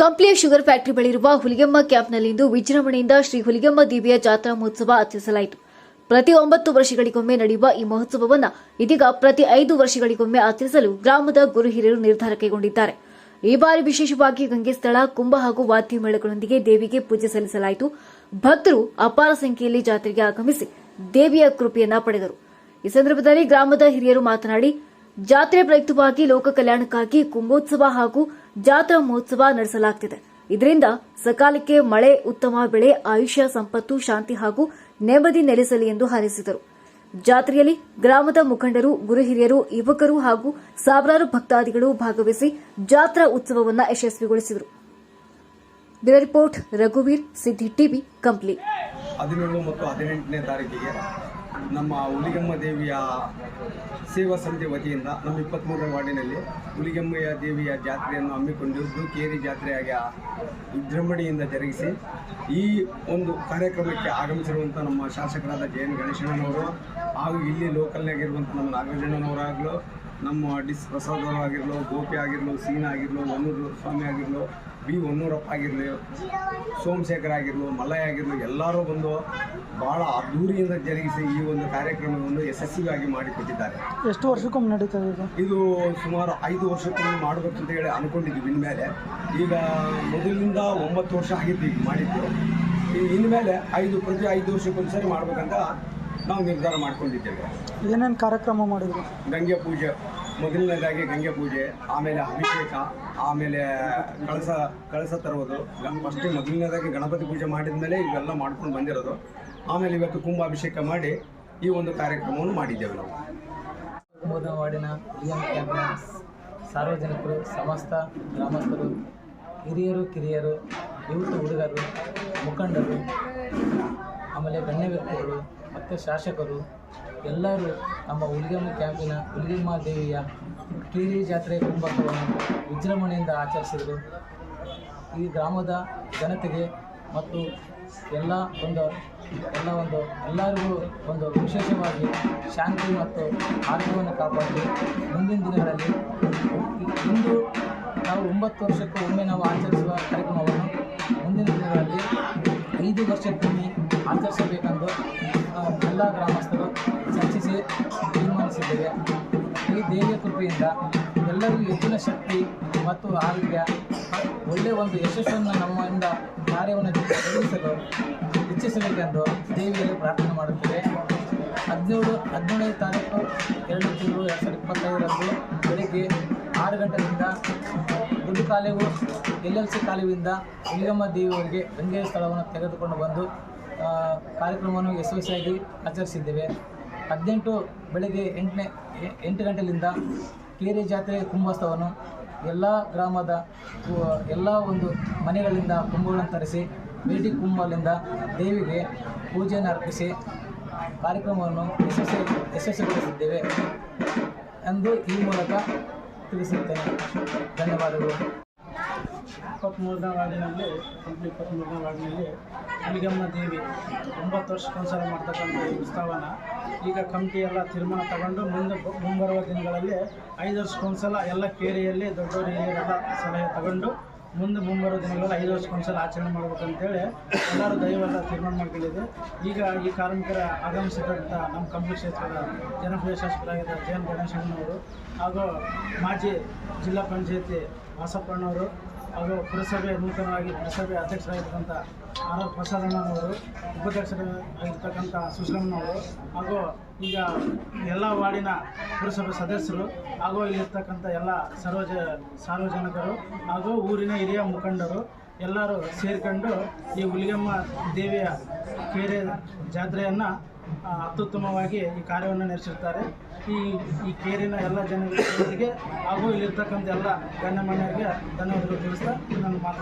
ಕಂಪ್ಲಿಯ sugar factory ಬಳಿರುವ ಹುಲಿಗೆಮ್ಮ ಕ್ಯಾಂಪ್ನಲ್ಲಿಂದು ವಿಜೃಂಭಣೆಯಿಂದ ಶ್ರೀ ಹುಲಿಗೆಮ್ಮ ದೇವಿಯ ಜಾತ್ರಾ ಮಹೋತ್ಸವ ಆಚರಿಸಲಾಯಿತು. ಪ್ರತಿ ಒಂಬತ್ತು ವರ್ಷಗಳಿಗೊಮ್ಮೆ ನಡೆಯುವ ಈ ಮಹೋತ್ಸವವನ್ನು ಇದೀಗ ಪ್ರತಿ ಐದು ವರ್ಷಗಳಿಗೊಮ್ಮೆ ಆಚರಿಸಲು ಗ್ರಾಮದ ಗುರು ಹಿರಿಯರು ನಿರ್ಧಾರ ಕೈಗೊಂಡಿದ್ದಾರೆ. ಈ ಬಾರಿ ವಿಶೇಷವಾಗಿ ಗಂಗೆ ಸ್ಥಳ, ಕುಂಭ ಹಾಗೂ ವಾದ್ಯ ಮೇಳಗಳೊಂದಿಗೆ ದೇವಿಗೆ ಪೂಜೆ ಸಲ್ಲಿಸಲಾಯಿತು. ಭಕ್ತರು ಅಪಾರ ಸಂಖ್ಯೆಯಲ್ಲಿ ಜಾತ್ರೆಗೆ ಆಗಮಿಸಿ ದೇವಿಯ ಕೃಪೆಯನ್ನ ಪಡೆದರು. ಈ ಸಂದರ್ಭದಲ್ಲಿ ಗ್ರಾಮದ ಹಿರಿಯರು ಮಾತನಾಡಿ, ಜಾತ್ರೆ ಪ್ರಯುಕ್ತವಾಗಿ ಲೋಕ ಕಲ್ಯಾಣಕ್ಕಾಗಿ ಕುಂಭೋತ್ಸವ ಹಾಗೂ ಜಾತ್ರಾ ಮಹೋತ್ಸವ ನಡೆಸಲಾಗುತ್ತಿದೆ ಇದರಿಂದ ಸಕಾಲಕ್ಕೆ ಮಳೆ, ಉತ್ತಮ ಬೆಳೆ, ಆಯುಷ್ಯ, ಸಂಪತ್ತು, ಶಾಂತಿ ಹಾಗೂ ನೆಮ್ಮದಿ ನೆಲೆಸಲಿ ಎಂದು ಹಾರೈಸಿದರು. ಜಾತ್ರೆಯಲ್ಲಿ ಗ್ರಾಮದ ಮುಖಂಡರು, ಗುರು ಹಿರಿಯರು, ಯುವಕರು ಹಾಗೂ ಸಾವಿರಾರು ಭಕ್ತಾದಿಗಳು ಭಾಗವಹಿಸಿ ಜಾತ್ರಾ ಉತ್ಸವವನ್ನು ಯಶಸ್ವಿಗೊಳಿಸಿದರು. ರಿಪೋರ್ಟ್, ರಘುವೀರ್, ಸಿದ್ದಿ ಟಿವಿ, ಕಂಪ್ಲಿ. ಹದಿನೇಳು ಮತ್ತು ಹದಿನೆಂಟನೇ ತಾರೀಕಿಗೆ ನಮ್ಮ ಹುಲಿಗಮ್ಮ ದೇವಿಯ ಸೇವಾ ಸಂಜೆ ವತಿಯಿಂದ ನಮ್ಮ ಇಪ್ಪತ್ತ್ಮೂರನೇ ವಾರ್ಡಿನಲ್ಲಿ ಹುಲಿಗಮ್ಮಯ್ಯ ದೇವಿಯ ಜಾತ್ರೆಯನ್ನು ಹಮ್ಮಿಕೊಂಡಿದ್ದು ಕೇರಿ ಜಾತ್ರೆಯಾಗಿ ವಿಜೃಂಭಣೆಯಿಂದ ಜರುಗಿಸಿ ಈ ಒಂದು ಕಾರ್ಯಕ್ರಮಕ್ಕೆ ಆಗಮಿಸಿರುವಂಥ ನಮ್ಮ ಶಾಸಕರಾದ ಜೆ ಎನ್ ಗಣೇಶಣ್ಣನವರು ಹಾಗೂ ಇಲ್ಲಿ ಲೋಕಲ್ನಾಗಿರುವಂಥ ನಮ್ಮ ನಾಗರಾಜಣ್ಣನವರಾಗಲು, ನಮ್ಮ ಡಿಸ್ ಪ್ರಸಾದ್ ಅವರು ಆಗಿರಲು ಗೋಪಿ ಆಗಿರಲು, ಸೀನಾ ಆಗಿರಲು ಮನೂರು ಸ್ವಾಮಿ ಆಗಿರಲು ಬಿ ಹೊನ್ನೂರಪ್ಪ ಆಗಿರಲಿ ಸೋಮಶೇಖರ್ ಆಗಿರಲು ಮಲ್ಲಯ್ಯ ಆಗಿರಲು ಎಲ್ಲರೂ ಬಂದು ಭಾಳ ಅದ್ದೂರಿಯಿಂದ ಜರುಗಿಸಿ ಈ ಒಂದು ಕಾರ್ಯಕ್ರಮವನ್ನು ಯಶಸ್ವಿಯಾಗಿ ಮಾಡಿಕೊಟ್ಟಿದ್ದಾರೆ. ಎಷ್ಟು ವರ್ಷಕ್ಕೊಮ್ಮೆ ನಡೀತದೆ ಇದು? ಇದು ಸುಮಾರು ಐದು ವರ್ಷಕ್ಕೊಮ್ಮೆ ಅಂತ ಹೇಳಿ ಅಂದ್ಕೊಂಡಿದ್ವಿ ಇನ್ಮೇಲೆ ಈಗ ಮೊದಲಿಂದ ಒಂಬತ್ತು ವರ್ಷ ಆಗಿತ್ತು ಈಗ ಮಾಡಿದ್ದು. ಇನ್ಮೇಲೆ ಐದು ಪ್ರತಿ ಐದು ವರ್ಷಕ್ಕೊಂದ್ಸರಿ ಮಾಡ್ಬೇಕಂತ ನಾವು ನಿರ್ಧಾರ ಮಾಡ್ಕೊಂಡಿದ್ದೇವೆ. ಏನೇನು ಕಾರ್ಯಕ್ರಮ ಮಾಡಿದ್ರು? ಗಂಗೆ ಪೂಜೆ. ಮೊದಲನೇದಾಗಿ ಗಂಗೆ ಪೂಜೆ, ಆಮೇಲೆ ಅಭಿಷೇಕ, ಆಮೇಲೆ ಕಳಸ ಕಳಸ ತರುವುದು. ಫಸ್ಟ್ ಮೊದಲನೇದಾಗಿ ಗಣಪತಿ ಪೂಜೆ ಮಾಡಿದ ಮೇಲೆ ಇವೆಲ್ಲ ಮಾಡ್ಕೊಂಡು ಬಂದಿರೋದು. ಆಮೇಲೆ ಇವತ್ತು ಕುಂಭಾಭಿಷೇಕ ಮಾಡಿ ಈ ಒಂದು ಕಾರ್ಯಕ್ರಮವನ್ನು ಮಾಡಿದ್ದೇವೆ ನಾವು. ಎಂ ಕ್ಯಾಂಪ್ನ ಸಾರ್ವಜನಿಕರು, ಸಮಸ್ತ ಗ್ರಾಮಸ್ಥರು, ಹಿರಿಯರು, ಕಿರಿಯರು, ಯುವಕ ಹುಡುಗರು, ಮುಖಂಡರು, ಆಮೇಲೆ ಗಣ್ಯ ವ್ಯಕ್ತಿಗಳು ಮತ್ತು ಶಾಸಕರು ಎಲ್ಲರೂ ನಮ್ಮ ಹುಲಿಗೆಮ್ಮ ಕ್ಯಾಂಪಿನ ಹುಲಿಗೆಮ್ಮ ದೇವಿಯ ಕೀರಿ ಜಾತ್ರೆ ಕುಂಭಕವನ್ನು ವಿಜೃಂಭಣೆಯಿಂದ ಆಚರಿಸಿದರು. ಈ ಗ್ರಾಮದ ಜನತೆಗೆ ಮತ್ತು ಎಲ್ಲ ಒಂದು ಎಲ್ಲ ಒಂದು, ಎಲ್ಲರಿಗೂ ಒಂದು ವಿಶೇಷವಾಗಿ ಶಾಂತಿ ಮತ್ತು ಆರೋಗ್ಯವನ್ನು ಕಾಪಾಡಿ ಮುಂದಿನ ದಿನಗಳಲ್ಲಿ ಇಂದು ನಾವು ಒಂಬತ್ತು ವರ್ಷಕ್ಕೂ ಒಮ್ಮೆ ನಾವು ಆಚರಿಸುವ ಕಾರ್ಯಕ್ರಮವನ್ನು ಮುಂದಿನ ದಿನಗಳಲ್ಲಿ ಐದು ವರ್ಷಕ್ಕೊಮ್ಮೆ ಆಚರಿಸಬೇಕೆಂದು ಎಲ್ಲ ಗ್ರಾಮಸ್ಥರು ಚರ್ಚಿಸಿ ತೀರ್ಮಾನಿಸಿದ್ದೇವೆ. ಈ ದೇವಿಯ ಕೃಪೆಯಿಂದ ಎಲ್ಲರಿಗೂ ಹೆಚ್ಚಿನ ಶಕ್ತಿ ಮತ್ತು ಆರೋಗ್ಯ ಒಳ್ಳೆಯ ಒಂದು ಯಶಸ್ಸನ್ನು ನಮ್ಮಿಂದ ಕಾರ್ಯವನ್ನು ನಿರ್ವಹಿಸಲು ಇಚ್ಛಿಸಬೇಕೆಂದು ದೇವಿಯಲ್ಲಿ ಪ್ರಾರ್ಥನೆ ಮಾಡುತ್ತೇವೆ. ಹದಿನೇಳು, ಹದಿನೇಳನೇ ತಾರೀಕು ಎರಡು ತಿಂಗಳು ಎರಡು ಸಾವಿರದ ಇಪ್ಪತ್ತೈದರಂದು ಬೆಳಿಗ್ಗೆ ಆರು ಗಂಟೆಯಿಂದ ಗುಡ್ಡು ಕಾಲೇವು ಎಲ್ ಎಲ್ ಸಿ ಕಾಲೇವಿಂದ ಹುಲಿಗಮ್ಮ ದೇವಿಯವರಿಗೆ ಗಂಗೆಯ ಸ್ಥಳವನ್ನು ತೆಗೆದುಕೊಂಡು ಬಂದು ಕಾರ್ಯಕ್ರಮವನ್ನು ಯಶಸ್ವಿಯಾಗಿ ಆಚರಿಸಿದ್ದೇವೆ. ಹದಿನೆಂಟು ಬೆಳಗ್ಗೆ ಎಂಟನೇ, ಎಂಟು ಗಂಟೆಯಿಂದ ಕೇರಿ ಜಾತ್ರೆ ಕುಂಭೋತ್ಸವವನ್ನು ಎಲ್ಲ ಗ್ರಾಮದ, ಎಲ್ಲ ಒಂದು ಮನೆಗಳಿಂದ ಕುಂಭಗಳನ್ನು ತರಿಸಿ, ಬೇಟಿ ಕುಂಭಲಿಂದ ದೇವಿಗೆ ಪೂಜೆಯನ್ನು ಅರ್ಪಿಸಿ ಕಾರ್ಯಕ್ರಮವನ್ನು ಯಶಸ್ವಿ ಯಶಸ್ವಿಗೊಳಿಸಿದ್ದೇವೆ ಎಂದು ಈ ಮೂಲಕ ತಿಳಿಸುತ್ತೇನೆ. ಧನ್ಯವಾದಗಳು. ಇಪ್ಪತ್ತ್ಮೂರನೇ ವಾರ್ಡಿನಲ್ಲಿ ಹಂಪಿ ಇಪ್ಪತ್ತ್ಮೂರನೇ ವಾರ್ಡಿನಲ್ಲಿ ಹುಲಿಗಮ್ಮ ದೇವಿ ಒಂಬತ್ತು ವರ್ಷಕ್ಕೊಂದ್ಸಲ ಮಾಡ್ತಕ್ಕಂಥ ಈ ಉತ್ಸವನ. ಈಗ ಕಮಿಟಿ ಎಲ್ಲ ತೀರ್ಮಾನ ತಗೊಂಡು ಮುಂದೆ ಮುಂಬರುವ ದಿನಗಳಲ್ಲಿ ಐದು ವರ್ಷಕ್ಕೊಂದ್ಸಲ ಎಲ್ಲ ಕೇರಿಯಲ್ಲಿ ದೊಡ್ಡವರು ಹಿರಿಯರೆಲ್ಲ ಸಲಹೆ ತಗೊಂಡು ಮುಂದೆ ಮುಂಬರುವ ದಿನಗಳಲ್ಲಿ ಐದು ವರ್ಷಕ್ಕೊಂದ್ಸಲ ಆಚರಣೆ ಮಾಡ್ಬೇಕಂತೇಳಿ ಎಲ್ಲರೂ ದಯವೆಲ್ಲ ತೀರ್ಮಾನ ಮಾಡ್ಕೊಂಡಿದೆ. ಈಗ ಈ ಕಾರ್ಮಿಕರ ಆಗಮಿಸಿದಂಥ ನಮ್ಮ ಕಂಪ್ಲಿ ಕ್ಷೇತ್ರದ ಜನಪ್ರಿಯ ಶಾಸಕರಾಗಿದ್ದ ಜೆ ಎನ್ ಗಣೇಶಣ್ಣವರು ಹಾಗೂ ಮಾಜಿ ಜಿಲ್ಲಾ ಪಂಚಾಯತಿ ವಾಸಪ್ಪಣ್ಣವರು ಹಾಗೂ ಪುರಸಭೆ ನೂತನವಾಗಿ ಪುರಸಭೆ ಅಧ್ಯಕ್ಷರಾಗಿರ್ತಕ್ಕಂಥ ಆರ್ ಆರ್ ಪ್ರಸಾದಣ್ಣನವರು ಉಪಾಧ್ಯಕ್ಷರಾಗಿರ್ತಕ್ಕಂಥ ಸುಶ್ರಮ್ಮನವರು ಹಾಗೂ ಈಗ ಎಲ್ಲ ವಾರ್ಡಿನ ಪುರಸಭೆ ಸದಸ್ಯರು, ಹಾಗೂ ಇಲ್ಲಿರ್ತಕ್ಕಂಥ ಎಲ್ಲ ಸರ್ವಜ ಸಾರ್ವಜನಿಕರು, ಹಾಗೂ ಊರಿನ ಹಿರಿಯ ಮುಖಂಡರು ಎಲ್ಲರೂ ಸೇರಿಕೊಂಡು ಈ ಹುಲಿಗಮ್ಮ ದೇವಿಯ ಕೆರೆ ಜಾತ್ರೆಯನ್ನು ಅತ್ಯುತ್ತಮವಾಗಿ ಈ ಕಾರ್ಯವನ್ನು ನಡೆಸಿರ್ತಾರೆ. ಈ ಈ ಕೇರಿನ ಎಲ್ಲ ಜನರಿಗೆ ಹಾಗೂ ಇಲ್ಲಿರ್ತಕ್ಕಂಥ ಎಲ್ಲ ಗಣ್ಯಮಾನ್ಯರಿಗೆ ಧನ್ಯವಾದಗಳು ತಿಳಿಸ್ತಾ ನನ್ನ ಮಾತು